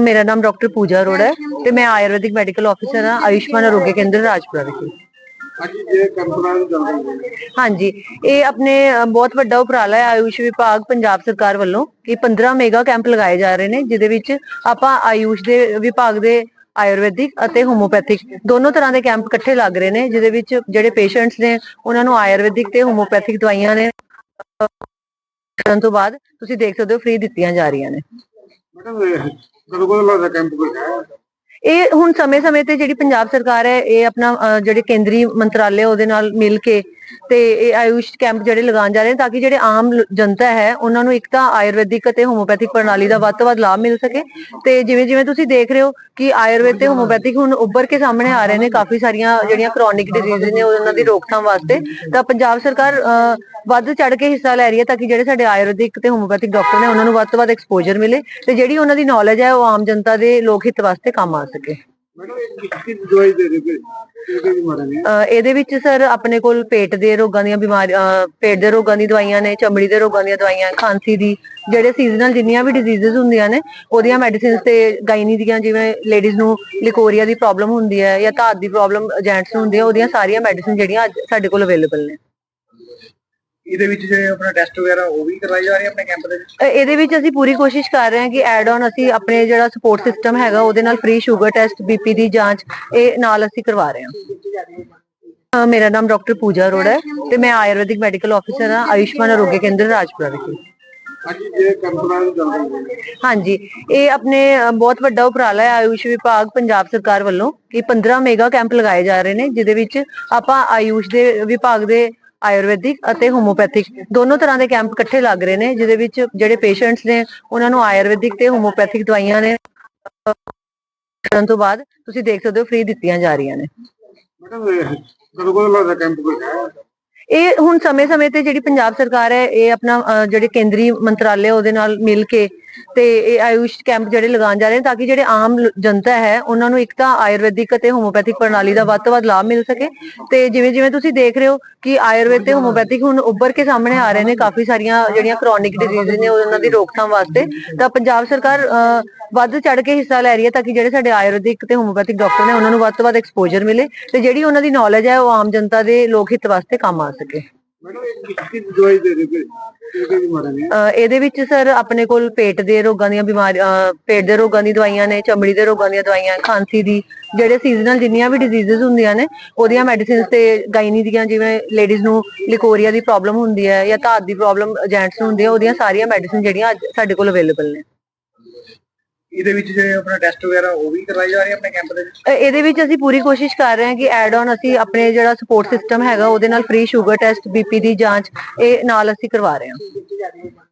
ਮੇਰਾ ਨਾਮ ਡਾਕਟਰ ਪੂਜਾ ਅਰੋੜਾ ਹੈ ਤੇ ਮੈਂ ਆਯੁਰਵੈਦਿਕ ਮੈਡੀਕਲ ਆਫੀਸਰ ਹਾਂ ਆਯੁਸ਼ਮਾਨ ਆਰੋਗਯ ਕੇਂਦਰ ਰਾਜਪੁਰਾ ਵਿਖੇ। ਹਾਂਜੀ ਇਹ ਆਪਣੇ ਬਹੁਤ ਵੱਡਾ ਉਪਰਾਲਾ ਹੈ ਆਯੁਸ਼ ਵਿਭਾਗ ਪੰਜਾਬ ਸਰਕਾਰ ਵੱਲੋਂ ਕਿ 15 ਮੇਗਾ ਕੈਂਪ ਲਗਾਏ ਜਾ ਰਹੇ ਨੇ ਜਿਹਦੇ ਵਿੱਚ ਆਪਾਂ ਆਯੁਸ਼ ਦੇ ਵਿਭਾਗ ਦੇ ਆਯੁਰਵੈਦਿਕ ਅਤੇ ਹੋਮੋਪੈਥਿਕ ਦੋਨੋਂ ਤਰ੍ਹਾਂ ਦੇ ਕੈਂਪ ਇਕੱਠੇ ਲੱਗ ਰਹੇ ਨੇ ਜਿਹਦੇ ਵਿੱਚ ਜਿਹੜੇ ਪੇਸ਼ੈਂਟਸ ਨੇ ਉਹਨਾਂ ਨੂੰ ਆਯੁਰਵੈਦਿਕ ਤੇ ਹੋਮੋਪੈਥਿਕ ਦਵਾਈਆਂ ਨੇ। ਕਰਨ ਤੋਂ ਬਾਅਦ ਤੁਸੀਂ ਦੇਖ ਸਕਦੇ ਹੋ ਫ੍ਰੀ ਦਿੱਤੀਆਂ ਜਾ ਰਹੀਆਂ ਨੇ। ਮੈਡਮ ਇਹ ਕਦੋਂ ਕਦੋਂ ਲੱਗਦਾ ਕੈਂਪ ਕੋਈ ਹੈ? ਇਹ ਹੁਣ ਸਮੇਂ-ਸਮੇਂ ਤੇ ਜਿਹੜੀ ਪੰਜਾਬ ਸਰਕਾਰ ਹੈ ਇਹ ਆਪਣਾ ਅ, ਜਿਹੜੇ ਕੇਂਦਰੀ ਮੰਤਰਾਲੇ ਉਹਦੇ ਨਾਲ ਮਿਲ ਕੇ ਤੇ ਇਹ ਆਯੁਸ਼ ਕੈਂਪ ਜਿਹੜੇ ਲਗਾਉਣ ਜਾ ਰਹੇ ਨੇ ਤਾਂ ਕਿ ਜਿਹੜੇ ਆਮ ਜਨਤਾ ਹੈ ਉਹਨਾਂ ਨੂੰ ਇੱਕ ਤਾਂ ਆਯੁਰਵੈਦਿਕ ਅਤੇ ਹੋਮੋਪੈਥਿਕ ਪ੍ਰਣਾਲੀ ਦਾ ਵੱਧ ਤੋਂ ਵੱਧ ਲਾਭ ਮਿਲ ਸਕੇ ਤੇ ਜਿਵੇਂ ਜਿਵੇਂ ਤੁਸੀਂ ਦੇਖ ਰਹੇ ਹੋ ਕਿ ਆਯੁਰਵੈਦ ਤੇ ਹੋਮੋਪੈਥਿਕ ਹੁਣ ਉੱਭਰ ਕੇ ਸਾਹਮਣੇ ਆ ਰਹੇ ਨੇ ਕਾਫੀ ਸਾਰੀਆਂ ਜਿਹੜੀਆਂ ਕ੍ਰੋਨਿਕ ਡਿਜ਼ੀਜ਼ ਨੇ ਉਹਨਾਂ ਦੀ ਰੋਕਥਾਮ ਵਾਸਤੇ ਤਾਂ ਪੰਜਾਬ ਸਰਕਾਰ ਅ, ਵੱਧ ਚੜ ਕੇ ਹਿੱਸਾ ਲੈ ਰਹੀ ਹੈ ਤਾਂ ਕਿ ਜਿਹੜੇ ਸਾਡੇ ਆਯੁਰਵੈਦਿਕ ਤੇ ਹੋਮੋਪੈਥਿਕ ਡਾਕਟਰ ਨੇ ਉਹਨਾਂ ਨੂੰ ਵੱਧ ਤੋਂ ਵੱਧ ਐਕਸਪੋਜ਼ਰ ਮਿਲੇ ਤੇ ਜਿਹੜੀ ਉਹਨਾਂ ਦੀ ਨੌਲੇਜ ਹੈ ਉਹ ਆਮ ਜਨਤਾ ਦੇ ਲੋਕ ਹਿੱਤ ਵਾਸਤੇ ਕੰਮ ਆ ਸਕੇ। ਮੈਡਮ ਇਹਦੇ ਵਿੱਚ ਸਰ ਆਪਣੇ ਕੋਲ ਪੇਟ ਦੇ ਰੋਗਾਂ ਦੀਆਂ ਬਿਮਾਰੀਆਂ ਪੇਟ ਦੇ ਰੋਗਾਂ ਦੀ ਦਵਾਈਆਂ ਨੇ, ਚਮੜੀ ਦੇ ਰੋਗਾਂ ਦੀਆਂ ਦਵਾਈਆਂ, ਖਾਂਸੀ ਦੀ, ਜਿਹੜੇ ਸੀਜ਼ਨਲ ਜਿੰਨੀਆਂ ਵੀ ਡਿਜ਼ੀਜ਼ਸ ਹੁੰਦੀਆਂ ਨੇ, ਉਹਦੀਆਂ ਮੈਡੀਸਿਨਸ ਤੇ ਗਾਇਨੀ ਦੀਆਂ, ਜਿਵੇਂ ਲੇਡੀਜ਼ ਨੂੰ ਲਿਕੋਰੀਆ ਦੀ ਪ੍ਰੋਬਲਮ ਹੁੰਦੀ ਹੈ ਜਾਂ ਧਾਤ ਦੀ ਪ੍ਰੋਬਲਮ ਜੈਂਟਸ ਨੂੰ ਹੁੰਦੀ ਹੈ, ਉਹਦੀਆਂ ਸਾਰੀਆਂ ਮੈਡੀਸਿਨ ਜਿਹੜੀਆਂ ਅੱਜ ਸਾਡੇ ਕੋਲ ਅਵੇਲੇਬਲ ਨੇ। ਇਹਦੇ ਵਿੱਚ ਜੇ ਆਪਣਾ ਟੈਸਟ ਵਗੈਰਾ ਉਹ ਵੀ ਕਰਵਾਈ ਜਾ ਰਹੀ ਹੈ ਆਪਣੇ ਕੈਂਪ ਦੇ ਵਿੱਚ? ਇਹਦੇ ਵਿੱਚ ਅਸੀਂ ਪੂਰੀ ਕੋਸ਼ਿਸ਼ ਕਰ ਰਹੇ ਹਾਂ ਕਿ ਐਡ ਆਨ ਅਸੀਂ ਆਪਣੇ ਜਿਹੜਾ ਸਪੋਰਟ ਸਿਸਟਮ ਹੈਗਾ ਉਹਦੇ ਨਾਲ ਫ੍ਰੀ ਸ਼ੂਗਰ ਟੈਸਟ ਬੀਪੀ ਦੀ ਜਾਂਚ ਇਹ ਨਾਲ ਅਸੀਂ ਕਰਵਾ ਰਹੇ ਹਾਂ। ਮੇਰਾ ਨਾਮ ਡਾਕਟਰ ਪੂਜਾ ਅਰੋੜਾ ਹੈ ਤੇ ਮੈਂ ਆਯੁਰਵੈਦਿਕ ਮੈਡੀਕਲ ਆਫੀਸਰ ਹਾਂ ਆਯੁਸ਼ਮਾਨ ਆਰੋਗਯ ਕੇਂਦਰ ਰਾਜਪੁਰਾ ਵਿਖੇ। ਹਾਂਜੀ ਇਹ ਆਪਣੇ ਬਹੁਤ ਵੱਡਾ ਉਪਰਾਲਾ ਹੈ ਆਯੁਸ਼ ਵਿਭਾਗ ਪੰਜਾਬ ਸਰਕਾਰ ਵੱਲੋਂ ਕਿ 15 ਮੇਗਾ ਕੈਂਪ ਲਗਾਏ ਜਾ ਰਹੇ ਨੇ ਜਿਹਦੇ ਵਿੱਚ ਆਪਾਂ ਆਯੁਸ਼ ਦੇ ਵਿਭਾਗ ਦੇ ਆਯੁਰਵੈਦਿਕ ਅਤੇ ਹੋਮੋਪੈਥਿਕ ਦੋਨੋਂ ਤਰ੍ਹਾਂ ਦੇ ਕੈਂਪ ਇਕੱਠੇ ਲੱਗ ਰਹੇ ਨੇ, ਜਿਹਦੇ ਵਿੱਚ ਜਿਹੜੇ ਪੇਸ਼ੈਂਟਸ ਨੇ, ਉਹਨਾਂ ਨੂੰ ਆਯੁਰਵੈਦਿਕ ਤੇ ਹੋਮੋਪੈਥਿਕ ਦਵਾਈਆਂ ਨੇ, ਕਰਨ ਤੋਂ ਬਾਅਦ ਤੁਸੀਂ ਦੇਖ ਸਕਦੇ ਹੋ ਫ੍ਰੀ ਦਿੱਤੀਆਂ ਜਾ ਰਹੀਆਂ ਨੇ। ਮੈਡਮ ਕਦੋਂ ਕਦੋਂ ਲੱਗਦਾ ਕੈਂਪ ਕੋਈ ਹੈ? ਇਹ ਹੁਣ ਸਮੇਂ-ਸਮੇਂ ਤੇ ਜਿਹੜੀ ਪੰਜਾਬ ਸਰਕਾਰ ਹੈ, ਇਹ ਆਪਣਾ ਜਿਹੜੇ ਕੇਂਦਰੀ ਮੰਤਰਾਲੇ ਉਹਦੇ ਨਾਲ ਮਿਲ ਕੇ ਤੇ ਇਹ ਆਯੁਸ਼ ਕੈਂਪ ਜਿਹੜੇ ਲਗਾਉਣ ਜਾ ਰਹੇ ਨੇ ਤਾਂ ਕਿ ਜਿਹੜੇ ਆਮ ਜਨਤਾ ਹੈ, ਉਹਨਾਂ ਨੂੰ ਇੱਕ ਤਾਂ ਆਯੁਰਵੈਦਿਕ ਅਤੇ ਹੋਮੋਪੈਥਿਕ ਪ੍ਰਣਾਲੀ ਦਾ ਵੱਧ ਤੋਂ ਵੱਧ ਲਾਭ ਮਿਲ ਸਕੇ ਤੇ ਜਿਵੇਂ ਜਿਵੇਂ ਤੁਸੀਂ ਦੇਖ ਰਹੇ ਹੋ ਕਿ ਆਯੁਰਵੈਦ ਤੇ ਹੋਮੋਪੈਥਿਕ ਹੁਣ ਉੱਭਰ ਕੇ ਸਾਹਮਣੇ ਆ ਰਹੇ ਨੇ, ਕਾਫੀ ਸਾਰੀਆਂ ਜਿਹੜੀਆਂ ਕ੍ਰੋਨਿਕ ਡਿਜ਼ੀਜ਼ ਨੇ ਉਹਨਾਂ ਦੀ ਰੋਕਥਾਮ ਵਾਸਤੇ ਤਾਂ ਪੰਜਾਬ ਸਰਕਾਰ ਵੱਧ ਚੜ ਕੇ ਹਿੱਸਾ ਲੈ ਰਹੀ ਹੈ ਤਾਂ ਕਿ ਜਿਹੜੇ ਸਾਡੇ ਆਯੁਰਵੈਦਿਕ ਤੇ ਹੋਮੋਪੈਥਿਕ ਡਾਕਟਰ ਨੇ ਉਹਨਾਂ ਨੂੰ ਵੱਧ ਤੋਂ ਵੱਧ ਐਕਸਪੋਜ਼ਰ ਮਿਲੇ ਤੇ ਜਿਹੜੀ ਉਹਨਾਂ ਦੀ ਨੌਲੇਜ ਹੈ ਉਹ ਆਮ ਜਨਤਾ ਦੇ ਲੋਕ ਹਿੱਤ ਵਾਸਤੇ ਕੰਮ ਆ ਸਕੇ। ਇਹਦੇ ਵਿੱਚ ਸਰ ਆਪਣੇ ਕੋਲ ਪੇਟ ਦੇ ਰੋਗਾਂ ਦੀਆਂ ਬਿਮਾਰੀਆਂ ਪੇਟ ਦੇ ਰੋਗਾਂ ਦੀ ਦਵਾਈਆਂ ਨੇ ਚਮੜੀ ਦੇ ਰੋਗਾਂ ਦੀਆਂ ਦਵਾਈਆਂ ਖਾਂਸੀ ਦੀ ਜਿਹੜੇ ਸੀਜ਼ਨਲ ਜਿੰਨੀਆਂ ਵੀ ਡਿਜ਼ੀਜ਼ਸ ਹੁੰਦੀਆਂ ਨੇ ਉਹਦੀਆਂ ਮੈਡੀਸਿਨਸ ਤੇ ਗਾਇਨੀ ਦੀਆਂ ਜਿਵੇਂ ਲੇਡੀਜ਼ ਨੂੰ ਲਿਕੋਰੀਆ ਦੀ ਪ੍ਰੋਬਲਮ ਹੁੰਦੀ ਹੈ ਜਾਂ ਧਾਤ ਦੀ ਪ੍ਰੋਬਲਮ ਜੈਂਟਸ ਨੂੰ ਹੁੰਦੀ ਹੈ ਉਹਦੀਆਂ ਸਾਰੀਆਂ ਮੈਡੀਸਿਨ ਜਿਹੜੀਆਂ ਅੱਜ ਸਾਡੇ ਕੋਲ ਅਵੇਲੇਬਲ ਨੇ। ਇਹਦੇ ਵਿੱਚ ਜੇ ਆਪਣਾ ਟੈਸਟ ਵਗੈਰਾ ਉਹ ਵੀ ਕਰਵਾਈ ਜਾ ਰਹੀ ਹੈ ਆਪਣੇ ਕੈਂਪ ਦੇ ਵਿੱਚ? ਇਹਦੇ ਵਿੱਚ ਅਸੀਂ ਪੂਰੀ ਕੋਸ਼ਿਸ਼ ਕਰ ਰਹੇ ਹਾਂ ਕਿ ਐਡ ਆਨ ਅਸੀਂ ਆਪਣੇ ਜਿਹੜਾ ਸਪੋਰਟ ਸਿਸਟਮ ਹੈਗਾ ਉਹਦੇ ਨਾਲ ਫ੍ਰੀ ਸ਼ੂਗਰ ਟੈਸਟ ਬੀਪੀ ਦੀ ਜਾਂਚ ਇਹ ਨਾਲ ਅਸੀਂ ਕਰਵਾ ਰਹੇ ਹਾਂ।